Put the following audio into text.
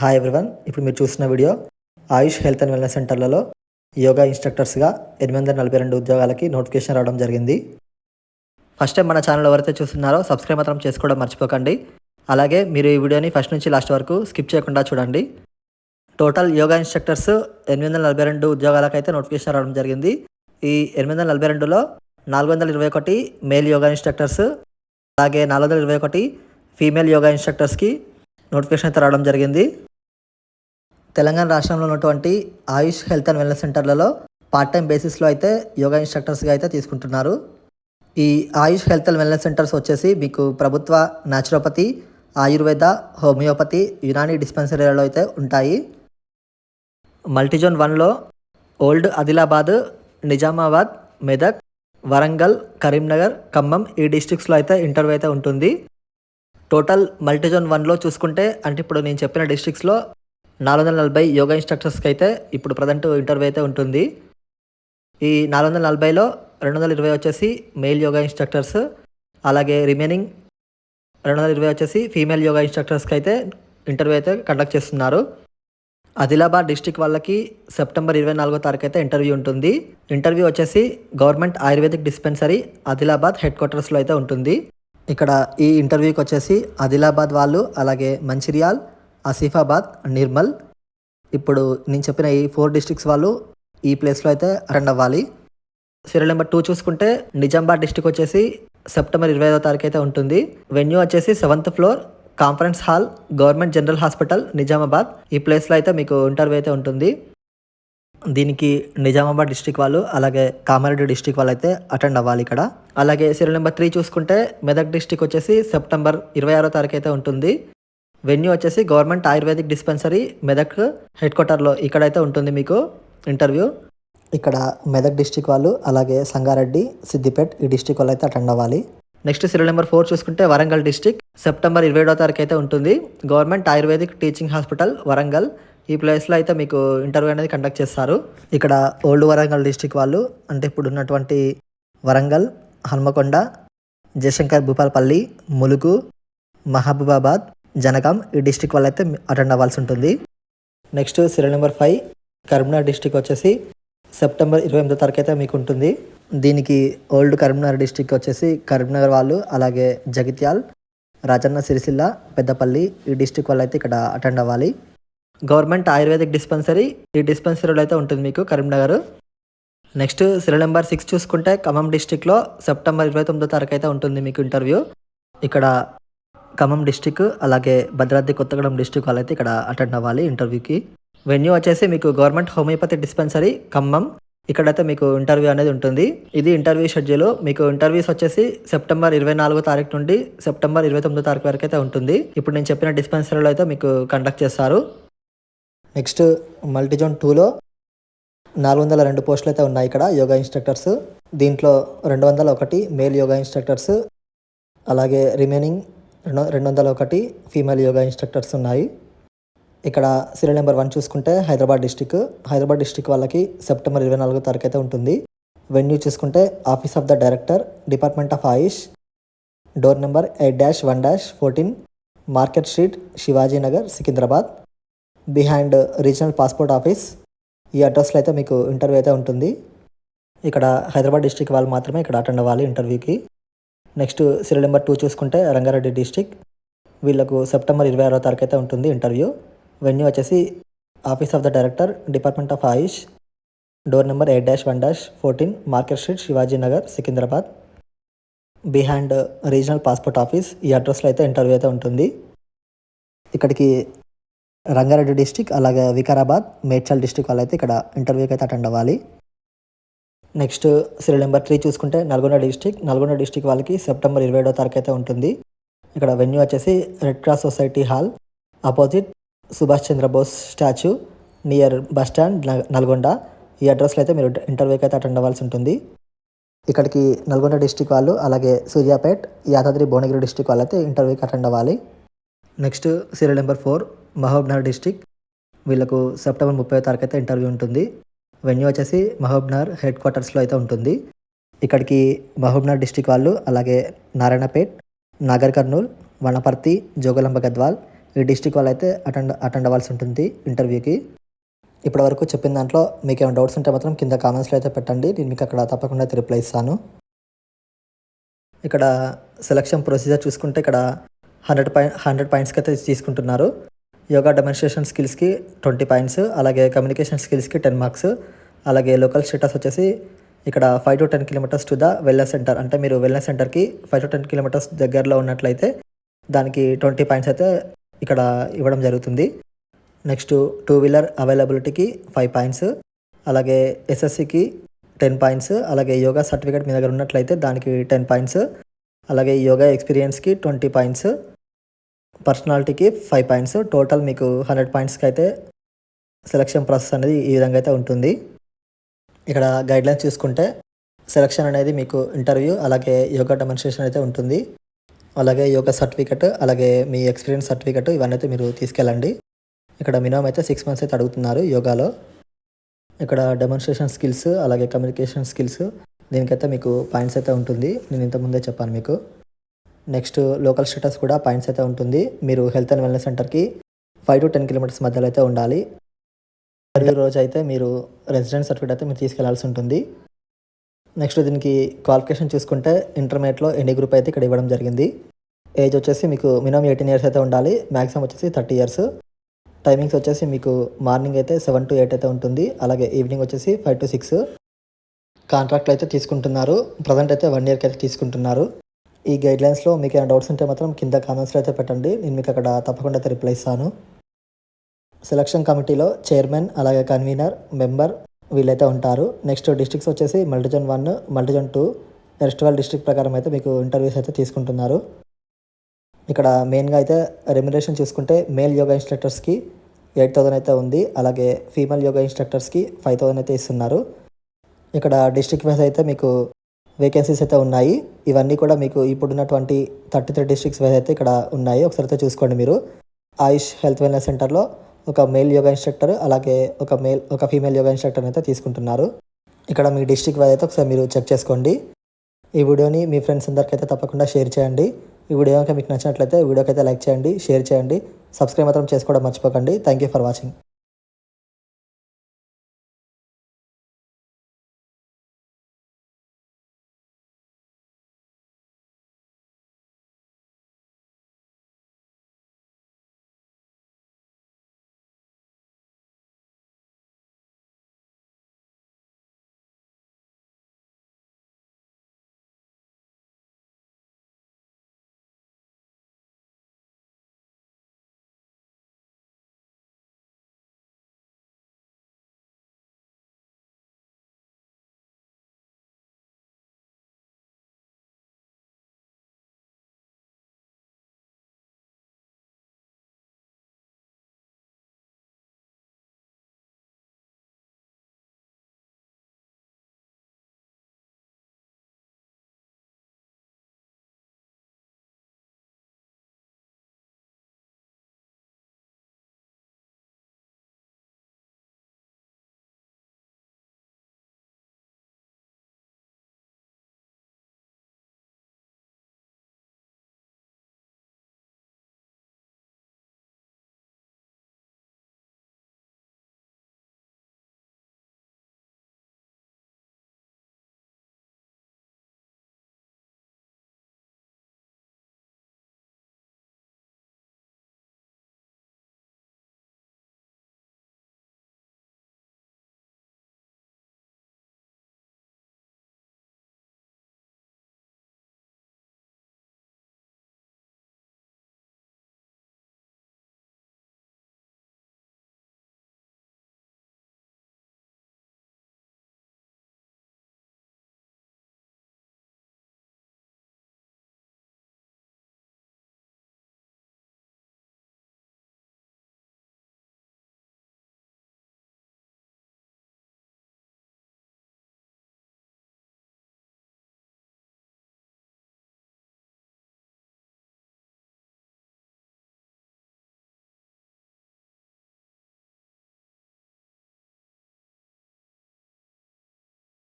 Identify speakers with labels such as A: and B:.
A: Hi everyone ఇప్పుడు మీరు చూసిన video Ayush health and wellness సెంటర్లలో యోగా ఇన్స్ట్రక్టర్స్గా ఎనిమిది వందల నలభై రెండు ఉద్యోగాలకి నోటిఫికేషన్ రావడం జరిగింది. ఫస్ట్ టైం మన ఛానల్ ఎవరైతే చూస్తున్నారో సబ్స్క్రైబ్ మాత్రం చేసుకోవడం మర్చిపోకండి. అలాగే మీరు ఈ వీడియోని ఫస్ట్ నుంచి లాస్ట్ వరకు స్కిప్ చేయకుండా చూడండి. టోటల్ యోగా ఇన్స్ట్రక్టర్స్ ఎనిమిది వందల నలభై రెండు ఉద్యోగాలకైతే నోటిఫికేషన్ రావడం జరిగింది. ఈ ఎనిమిది వందల నలభై రెండులో నాలుగు వందల ఇరవై ఒకటి మేల్ యోగా ఇన్స్ట్రక్టర్స్ అలాగే నాలుగు వందల ఇరవై ఒకటి ఫీమేల్ యోగా ఇన్స్ట్రక్టర్స్కి నోటిఫికేషన్ అయితే రావడం జరిగింది. తెలంగాణ రాష్ట్రంలో ఉన్నటువంటి ఆయుష్ హెల్త్ అండ్ వెల్నెస్ సెంటర్లలో పార్ట్ టైం బేసిస్లో అయితే యోగా ఇన్స్ట్రక్టర్స్గా అయితే తీసుకుంటున్నారు. ఈ Ayush health and wellness centres వచ్చేసి మీకు ప్రభుత్వ న్యాచురోపతి ఆయుర్వేద హోమియోపతి యునాని డిస్పెన్సరీలలో అయితే ఉంటాయి. మల్టీజోన్ వన్లో ఓల్డ్ ఆదిలాబాద్ నిజామాబాద్ మెదక్ వరంగల్ కరీంనగర్ ఖమ్మం ఈ డిస్టిక్స్లో అయితే ఇంటర్వ్యూ అయితే ఉంటుంది. టోటల్ మల్టీజోన్ వన్లో చూసుకుంటే అంటే ఇప్పుడు నేను చెప్పిన డిస్ట్రిక్ట్స్లో నాలుగు వందల నలభై యోగా ఇన్స్ట్రక్టర్స్కి అయితే ఇప్పుడు ప్రజెంట్ ఇంటర్వ్యూ అయితే ఉంటుంది. ఈ నాలుగు వందల నలభైలో రెండు వందల ఇరవై వచ్చేసి మెయిల్ యోగా ఇన్స్ట్రక్టర్స్ అలాగే రిమైనింగ్ రెండు వందల ఇరవై వచ్చేసి ఫీమేల్ యోగా ఇన్స్ట్రక్టర్స్కి అయితే ఇంటర్వ్యూ అయితే కండక్ట్ చేస్తున్నారు. ఆదిలాబాద్ డిస్టిక్ వాళ్ళకి సెప్టెంబర్ ఇరవై నాలుగో తారీఖు అయితే ఇంటర్వ్యూ ఉంటుంది. ఇంటర్వ్యూ వచ్చేసి government ayurvedic dispensary Adilabad head క్వార్టర్స్లో అయితే ఉంటుంది. ఇక్కడ ఈ ఇంటర్వ్యూకి వచ్చేసి ఆదిలాబాద్ వాళ్ళు అలాగే మంచిర్యాల్ ఆసిఫాబాద్ నిర్మల్. ఇప్పుడు నేను చెప్పిన ఈ ఫోర్ డిస్ట్రిక్ట్స్ వాళ్ళు ఈ ప్లేస్లో అయితే అటెండ్ అవ్వాలి. సీరియల్ నెంబర్ టూ చూసుకుంటే నిజామాబాద్ డిస్టిక్ వచ్చేసి సెప్టెంబర్ ఇరవై ఐదో తారీఖు అయితే ఉంటుంది. వెన్యూ వచ్చేసి seventh floor conference hall government general hospital Nizamabad. ఈ ప్లేస్లో అయితే మీకు ఇంటర్వ్యూ అయితే ఉంటుంది. దీనికి నిజామాబాద్ డిస్టిక్ వాళ్ళు అలాగే కామారెడ్డి డిస్టిక్ వాళ్ళు అయితే అటెండ్ అవ్వాలి ఇక్కడ. అలాగే సీరియల్ నెంబర్ త్రీ చూసుకుంటే మెదక్ డిస్టిక్ వచ్చేసి సెప్టెంబర్ ఇరవై ఆరో తారీఖు అయితే ఉంటుంది. వెన్యూ వచ్చేసి government ayurvedic dispensary Medak head క్వార్టర్లో ఇక్కడైతే ఉంటుంది మీకు ఇంటర్వ్యూ ఇక్కడ మెదక్ డిస్టిక్ వాళ్ళు అలాగే సంగారెడ్డి సిద్దిపేట్ ఈ డిస్టిక్ వాళ్ళు అయితే అటెండ్ అవ్వాలి. నెక్స్ట్ సీరియల్ నెంబర్ ఫోర్ చూసుకుంటే వరంగల్ డిస్టిక్ సెప్టెంబర్ ఇరవై ఏడో తారీఖు అయితే ఉంటుంది. Government ayurvedic teaching hospital Warangal. ఈ ప్లేస్లో అయితే మీకు ఇంటర్వ్యూ అనేది కండక్ట్ చేస్తారు. ఇక్కడ ఓల్డ్ వరంగల్ డిస్టిక్ వాళ్ళు అంటే ఇప్పుడు ఉన్నటువంటి వరంగల్ హన్మకొండ జయశంకర్ భూపాల్పల్లి ములుగు మహబూబాబాద్ జనగాం ఈ డిస్టిక్ వాళ్ళు అయితే అటెండ్ అవ్వాల్సి ఉంటుంది. Next serial number five Karimnagar district వచ్చేసి సెప్టెంబర్ ఇరవై ఎనిమిదో తారీఖు అయితే మీకు ఉంటుంది. దీనికి ఓల్డ్ కరీంనగర్ డిస్టిక్ వచ్చేసి కరీంనగర్ వాళ్ళు అలాగే జగిత్యాల్ రాజన్న సిరిసిల్ల పెద్దపల్లి ఈ డిస్టిక్ వాళ్ళు అయితే ఇక్కడ అటెండ్ అవ్వాలి. గవర్నమెంట్ ఆయుర్వేదిక్ డిస్పెన్సరీ ఈ డిస్పెన్సరీలో అయితే ఉంటుంది మీకు Karimnagar. Next serial number six చూసుకుంటే ఖమ్మం డిస్టిక్లో సెప్టెంబర్ ఇరవై తొమ్మిదో తారీఖు అయితే ఉంటుంది మీకు ఇంటర్వ్యూ. ఇక్కడ ఖమ్మం డిస్టిక్ అలాగే భద్రాద్రి కొత్తగూడెం డిస్టిక్ వాళ్ళు అయితే ఇక్కడ అటెండ్ అవ్వాలి ఇంటర్వ్యూకి. వెన్యూ వచ్చేసి మీకు గవర్నమెంట్ హోమియోపతి డిస్పెన్సరీ ఖమ్మం. ఇక్కడైతే మీకు ఇంటర్వ్యూ అనేది ఉంటుంది. ఇది ఇంటర్వ్యూ షెడ్యూల్. మీకు ఇంటర్వ్యూస్ వచ్చేసి సెప్టెంబర్ ఇరవై నాలుగో తారీఖు నుండి సెప్టెంబర్ ఇరవై తొమ్మిదో తారీఖు వరకు అయితే ఉంటుంది. ఇప్పుడు నేను చెప్పిన డిస్పెన్సరీలో అయితే మీకు కండక్ట్ చేస్తారు. నెక్స్ట్ మల్టీజోన్ టూలో నాలుగు వందల రెండు పోస్టులు అయితే ఉన్నాయి ఇక్కడ యోగా ఇన్స్ట్రక్టర్స్. దీంట్లో రెండు వందల ఒకటి మేల్ యోగా ఇన్స్ట్రక్టర్స్. అలాగే రిమైనింగ్ రెండు రెండు వందల ఒకటి ఫీమేల్ యోగా ఇన్స్ట్రక్టర్స్ ఉన్నాయి. ఇక్కడ సీరియల్ నెంబర్ వన్ చూసుకుంటే హైదరాబాద్ డిస్టిక్ హైదరాబాద్ డిస్టిక్ వాళ్ళకి సెప్టెంబర్ ఇరవై నాలుగో తారీఖు అయితే ఉంటుంది. వెన్యూ చూసుకుంటే office of the director department of Ayush door number eight dash one dash fourteen market street Shivajinagar Secunderabad behind regional passport office ఈ అడ్రస్లో అయితే మీకు ఇంటర్వ్యూ అయితే ఉంటుంది. ఇక్కడ హైదరాబాద్ డిస్టిక్ వాళ్ళు మాత్రమే ఇక్కడ అటెండ్ అవ్వాలి ఇంటర్వ్యూకి నెక్స్ట్ సీరియల్ నెంబర్ టూ చూసుకుంటే రంగారెడ్డి డిస్టిక్. వీళ్ళకు సెప్టెంబర్ ఇరవై ఆరో తారీఖు అయితే ఉంటుంది ఇంటర్వ్యూ. వెన్యూ వచ్చేసి office of the director department of Ayush. Door number eight dash one dash fourteen market street Shivajinagar Secunderabad. Behind regional passport office ఈ అడ్రస్లో అయితే ఇంటర్వ్యూ అయితే ఉంటుంది. ఇక్కడికి రంగారెడ్డి డిస్టిక్ అలాగే వికారాబాద్ మేడ్చల్ డిస్టిక్ వాళ్ళు అయితే ఇక్కడ ఇంటర్వ్యూకి అయితే అటెండ్ అవ్వాలి. నెక్స్ట్ సీరియల్ నెంబర్ త్రీ చూసుకుంటే నల్గొండ డిస్టిక్ నల్గొండ డిస్టిక్ వాళ్ళకి సెప్టెంబర్ ఇరవై ఏడో తారీఖు అయితే ఉంటుంది. ఇక్కడ వెన్యూ వచ్చేసి Red Cross Society hall. Opposite Subhash Chandra Bose statue. Near bus stand Nalgonda. ఈ అడ్రస్లో అయితే మీరు ఇంటర్వ్యూకి అయితే అటెండ్ అవ్వాల్సి ఉంటుంది. ఇక్కడికి నల్గొండ డిస్టిక్ వాళ్ళు అలాగే సూర్యాపేట్ యాదాద్రి భువనగిరి డిస్టిక్ వాళ్ళు అయితే ఇంటర్వ్యూకి అటెండ్ అవ్వాలి. Next serial number four Mahabubnagar district. వీళ్ళకు సెప్టెంబర్ ముప్పై తారీఖు అయితే ఇంటర్వ్యూ ఉంటుంది. వెన్యూ వచ్చేసి మహబూబ్నగర్ హెడ్ క్వార్టర్స్లో అయితే ఉంటుంది. ఇక్కడికి మహబూబ్నగర్ డిస్టిక్ వాళ్ళు అలాగే నారాయణపేట్ నాగర్ కర్నూల్ వనపర్తి జోగులాంబ గద్వాల్ ఈ డిస్టిక్ వాళ్ళు అయితే అటెండ్ అటెండ్ అవ్వాల్సి ఉంటుంది ఇంటర్వ్యూకి. ఇప్పటి వరకు చెప్పిన దాంట్లో మీకు ఏమైనా డౌట్స్ ఉంటే మాత్రం కింద కామెంట్స్లో అయితే పెట్టండి. నేను మీకు అక్కడ తప్పకుండా అయితే రిప్లై ఇస్తాను. ఇక్కడ సెలక్షన్ ప్రొసీజర్ చూసుకుంటే ఇక్కడ హండ్రెడ్ పాయింట్ హండ్రెడ్ పాయింట్స్కి అయితే తీసుకుంటున్నారు. యోగా డెమోన్స్ట్రేషన్ స్కిల్స్కి ట్వంటీ పాయింట్స్ అలాగే కమ్యూనికేషన్ స్కిల్స్కి టెన్ మార్క్స్ అలాగే లోకల్ స్టేటస్ వచ్చేసి ఇక్కడ five to ten kilometres to the wellness centre. అంటే మీరు వెల్నెస్ సెంటర్కి ఫైవ్ టు టెన్ కిలోమీటర్స్ దగ్గరలో ఉన్నట్లయితే దానికి ట్వంటీ పాయింట్స్ అయితే ఇక్కడ ఇవ్వడం జరుగుతుంది. నెక్స్ట్ టూ వీలర్ అవైలబిలిటీకి ఫైవ్ పాయింట్స్ అలాగే ఎస్ఎస్సికి టెన్ పాయింట్స్ అలాగే యోగా సర్టిఫికేట్ మీ దగ్గర ఉన్నట్లయితే దానికి టెన్ పాయింట్స్ అలాగే యోగా ఎక్స్పీరియన్స్కి ట్వంటీ పాయింట్స్ పర్సనాలిటీకి ఫైవ్ పాయింట్స్. టోటల్ మీకు హండ్రెడ్ పాయింట్స్కి అయితే సెలక్షన్ ప్రాసెస్ అనేది ఈ విధంగా అయితే ఉంటుంది. ఇక్కడ గైడ్లైన్స్ చూసుకుంటే సెలక్షన్ అనేది మీకు ఇంటర్వ్యూ అలాగే యోగా డెమోన్స్ట్రేషన్ అయితే ఉంటుంది. అలాగే యోగా సర్టిఫికెట్ అలాగే మీ ఎక్స్పీరియన్స్ సర్టిఫికెట్ ఇవన్నీ అయితే మీరు తీసుకెళ్ళండి. ఇక్కడ మినిమం అయితే సిక్స్ మంత్స్ అయితే అడుగుతున్నారు యోగాలో. ఇక్కడ డెమోన్స్ట్రేషన్ స్కిల్స్ అలాగే కమ్యూనికేషన్ స్కిల్స్ దీనికైతే మీకు పాయింట్స్ అయితే ఉంటుంది. నేను ఇంతకుముందే చెప్పాను మీకు. నెక్స్ట్ లోకల్ స్టేటస్ కూడా పాయింట్స్ అయితే ఉంటుంది. మీరు హెల్త్ అండ్ వెల్నెస్ సెంటర్కి ఫైవ్ టు టెన్ కిలోమీటర్స్ మధ్యలో అయితే ఉండాలి. ఇంటర్వ్యూ రోజు అయితే మీరు రెసిడెంట్ సర్టిఫికేట్ అయితే మీరు తీసుకెళ్ళాల్సి ఉంటుంది. నెక్స్ట్ దీనికి క్వాలిఫికేషన్ చూసుకుంటే ఇంటర్మీడియట్లో ఎన్ని గ్రూప్ అయితే ఇక్కడ ఇవ్వడం జరిగింది. ఏజ్ వచ్చేసి మీకు మినిమం ఎయిటీన్ ఇయర్స్ అయితే ఉండాలి. మ్యాక్సిమం వచ్చేసి థర్టీ ఇయర్స్. టైమింగ్స్ వచ్చేసి మీకు మార్నింగ్ అయితే సెవెన్ టు ఎయిట్ అయితే ఉంటుంది. అలాగే ఈవినింగ్ వచ్చేసి ఫైవ్ టు సిక్స్. కాంట్రాక్ట్లు అయితే తీసుకుంటున్నారు. ప్రజెంట్ అయితే వన్ ఇయర్కి అయితే తీసుకుంటున్నారు. ఈ గైడ్లైన్స్లో మీకు ఏమైనా డౌట్స్ ఉంటే మాత్రం కింద కామెంట్స్లో అయితే పెట్టండి. నేను మీకు అక్కడ తప్పకుండా అయితే రిప్లై ఇస్తాను. సెలక్షన్ కమిటీలో చైర్మన్ అలాగే కన్వీనర్ మెంబర్ వీళ్ళైతే ఉంటారు. నెక్స్ట్ డిస్ట్రిక్ట్స్ వచ్చేసి మల్టిజన్ వన్ మల్టిజన్ టూ రెస్టివల్ డిస్ట్రిక్ట్ ప్రకారం అయితే మీకు ఇంటర్వ్యూస్ అయితే తీసుకుంటున్నారు. ఇక్కడ మెయిన్గా అయితే రెమ్యునరేషన్ చూసుకుంటే మేల్ యోగా ఇన్స్ట్రక్టర్స్కి ఎయిట్ థౌసండ్ అయితే ఉంది. అలాగే ఫీమేల్ యోగా ఇన్స్ట్రక్టర్స్కి ఫైవ్ థౌసండ్ అయితే ఇస్తున్నారు. ఇక్కడ డిస్ట్రిక్ట్ వైజ్ అయితే మీకు వేకెన్సీస్ అయితే ఉన్నాయి. ఇవన్నీ కూడా మీకు ఇప్పుడున్నటువంటి థర్టీ త్రీ డిస్ట్రిక్ట్స్ వైజ్ అయితే ఇక్కడ ఉన్నాయి. ఒకసారి అయితే చూసుకోండి మీరు. ఆయుష్ హెల్త్ వెల్నెస్ సెంటర్లో ఒక మేల్ యోగా ఇన్స్ట్రక్టర్ అలాగే ఒక మేల్ ఒక ఫీమేల్ యోగా ఇన్స్ట్రక్టర్ అయితే తీసుకుంటున్నారు. ఇక్కడ మీ డిస్ట్రిక్ట్ వైజ్ అయితే ఒకసారి మీరు చెక్ చేసుకోండి. ఈ వీడియోని మీ ఫ్రెండ్స్ అందరికీ అయితే తప్పకుండా షేర్ చేయండి. ఈ వీడియో కనుక మీకు నచ్చినట్లయితే వీడియోకి అయితే లైక్ చేయండి షేర్ చేయండి. సబ్స్క్రైబ్ మాత్రం చేసుకోవడం మర్చిపోకండి. Thank you for watching